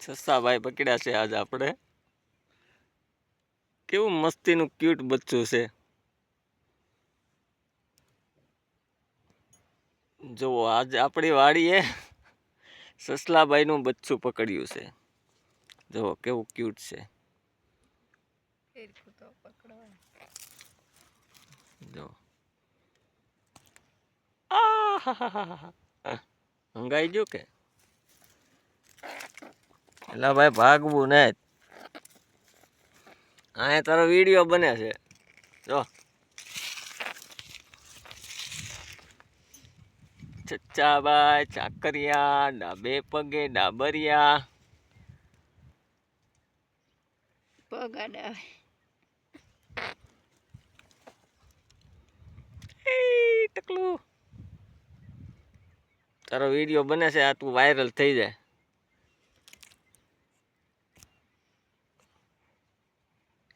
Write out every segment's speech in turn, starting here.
સસ્સાભાઈ પકડ્યા છે આજ આપણે. કેવું મસ્તીનું ક્યુટ બચ્ચું છે. જુઓ આજ આપણી વાડીએ સસલાભાઈનું બચ્ચું પકડ્યું છે. જુઓ કેવું ક્યુટ છે. જો. હંગાઈ ગયું કે? એલા ભાઈ ભાગવું ને અહીંયા તારો વીડિયો બને છે. જો. ચચ્ચાભાઈ ચાકરિયા ડાબે પગે ડાબરિયા. પગ આડા એ ટકલું. તારો વીડિયો બને છે આ તું વાયરલ થઈ જાય.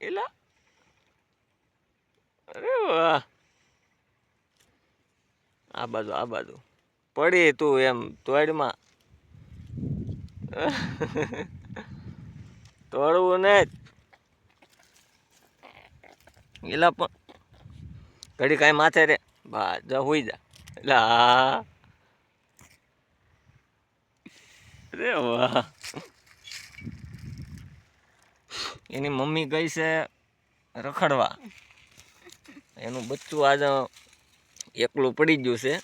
એલા અરે વાહ. આ બાજુ આ બાજુ. પડી તું એમ તોડમાં. તોડવું ને એલા પણ. ઘડી કાંઈ માથે રે. બા, જા હોઈ જા. એટલે હા રે વાહ. એની મમ્મી ગઈ છે રખડવા. એનું બચ્ચું આજે એકલું પડી ગયું છે.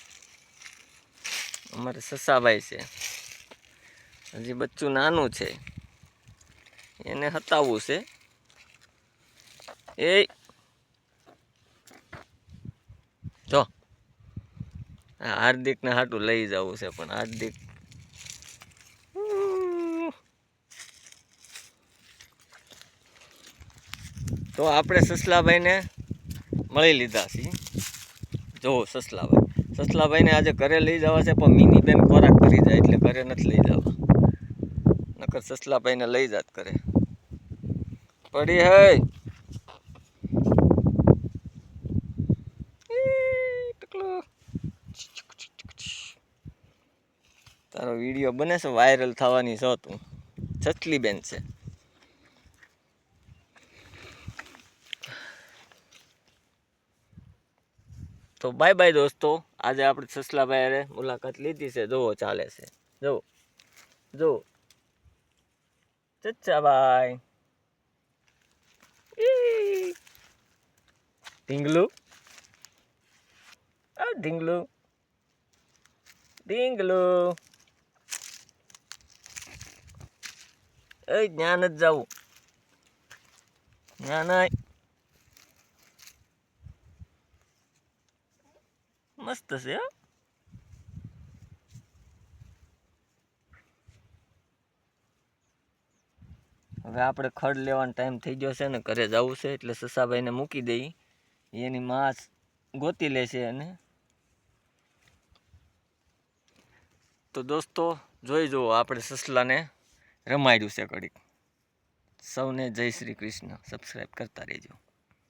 અમારે સસાભાઈ છે. હજી બચ્ચું નાનું છે. એને હતાવવું છે. એ જો. હાર્દિકને હાટું લઈ જવું છે, પણ હાર્દિક તો આપણે સસલાભાઈને મળી લીધા છીએ. જુઓ સસલાભાઈ. સસલાભાઈને આજે ઘરે લઈ જવા છે, પણ મિની બેન ખોરાક કરી જાય એટલે ઘરે નથી લઈ જવા. નકર સસલાભાઈને લઈ જાત કરે પડી હે તારો વીડિયો બને છે, વાયરલ થવાની છો તું. છચલી બેન છે. તો બાય બાય દોસ્તો. આજે આપણે સસલાભાઈ હારે મુલાકાત લીધી છે. જોવો ચાલે છે. જુઓ. જુઓ. ચચ્ચાભાઈ. ઈ. ઢીંગલું. આ ઢીંગલું. ઢીંગલું. એ જ્ઞાન જ જવું. જ્ઞાન મસ્ત છે હવે આપણે ખડ લેવાનો ટાઈમ થઈ ગયો છે ને, ઘરે જવું છે એટલે સસાભાઈને મૂકી દઈ. એની માસ ગોતી લેશે અને. તો દોસ્તો, જોઈ જુઓ આપણે સસલાને રમાડ્યું છે કડીક સૌને જય શ્રી કૃષ્ણ. સબસ્ક્રાઈબ કરતા રહેજો.